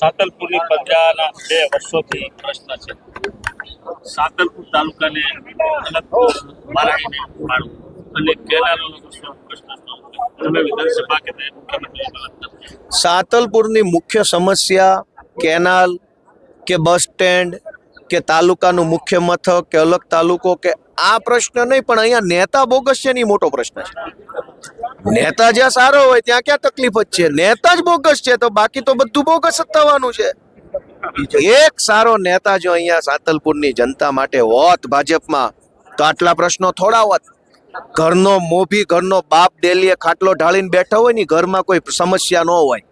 સાતલપુરની પ્રજાના બે વર્ષોથી પ્રશ્ન છે. સાતલપુર તાલુકાને અલગ મારાઈને પાડવું અને કેનાલોનો પ્રશ્ન તમે વિધાનસભા કે સાતલપુરની મુખ્ય સમસ્યા કેનાલ કે બસ સ્ટેન્ડ કે તાલુકાનું મુખ્ય મથક કે અલગ તાલુકો કે આ પ્રશ્ન નહીં, પણ અહીંયા નેતા બોગસ છે મોટો પ્રશ્ન છે. નેતા જ્યાં સારો હોય, ત્યાં ક્યાં તકલીફ જ છે? નેતા જ બોગસ છે, તો બાકી તો બધું બોગસ જ થવાનું છે. એક સારો નેતા જો અહીંયા સાતલપુરની જનતા માટે હોત ભાજપમાં, તો આટલા પ્રશ્નો થોડા હોત. ઘરનો મોભી, ઘરનો બાપ ડેલીએ ખાટલો ઢાળીને બેઠો હોય ને, ઘરમાં કોઈ સમસ્યા ન હોય.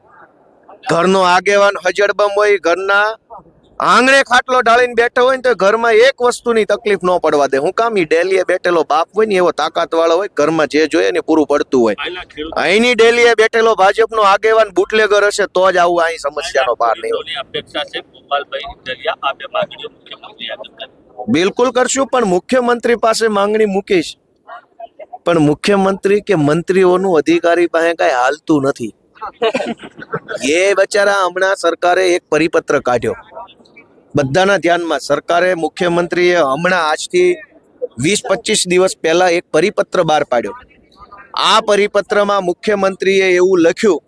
ઘરનો આગેવાન હજડબમ હોય, ઘરના આંગણે ખાટલો ઢાળીને બેઠો હોય ને તો ઘરમાં એક વસ્તુની તકલીફ ન પડવા દે. હું કામ એ ડેલીએ બેઠેલો બાપ હોય ને એવો તાકાત વાળો હોય ઘરમાં જે જોઈએ ને પૂરું પડતું હોય. અહીંની ડેલીએ બેઠેલો ભાજપનો આગેવાન બુટલેગર હશે તો જ આવું અહીં સમસ્યાનો પાર નહીં બિલકુલ કરશું પણ મુખ્યમંત્રી પાસે માંગણી મૂકીશ. પણ મુખ્યમંત્રી કે મંત્રીઓનું અધિકારી પાસે કઈ હાલતું નથી. એ બચારા હમણાં સરકારે એક પરિપત્ર કાઢ્યો. બધાના ધ્યાનમાં સરકારે, મુખ્યમંત્રીએ હમણાં આજથી વીસ પચીસ દિવસ પહેલા એક પરિપત્ર બહાર પાડ્યો. આ પરિપત્રમાં મુખ્યમંત્રીએ એવું લખ્યું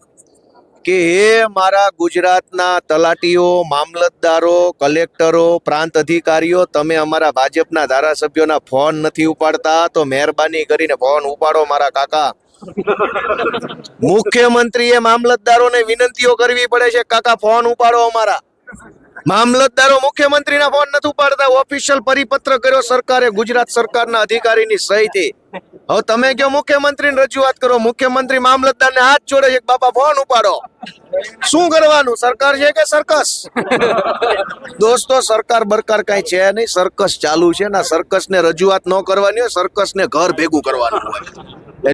કે, હે મારા ગુજરાતના તલાટીઓ, મામલતદારો, કલેક્ટરો, પ્રાંત અધિકારીઓ, તમે અમારા ભાજપના ધારાસભ્યોના ફોન નથી ઉપાડતા, તો મહેરબાની કરીને ફોન ઉપાડો મારા કાકા. મુખ્યમંત્રીએ મામલતદારોને વિનંતીઓ કરવી પડે છે, કાકા, ફોન ઉપાડો અમારા. મામલતદારો મુખ્યમંત્રીના ફોન નથી ઉપાડતા. ઓફિશિયલ પરિપત્ર કર્યો સરકારે ગુજરાત સરકારના અધિકારીની સહીથી. હવે તમે કયો મુખ્યમંત્રીને રજૂઆત કરો? મુખ્યમંત્રી મામલતદારને હાથ જોડે છે બાપા ફોન ઉપાડો. શું કરવાનું? સરકાર છે કે સરકસ? દોસ્તો, સરકાર બરકાર કઈ છે નહીં. સર્કસ ચાલુ છે ના સર્કસ ને રજૂઆત ન કરવાની હોય સર્કસ ને ઘર ભેગું કરવાનું હોય.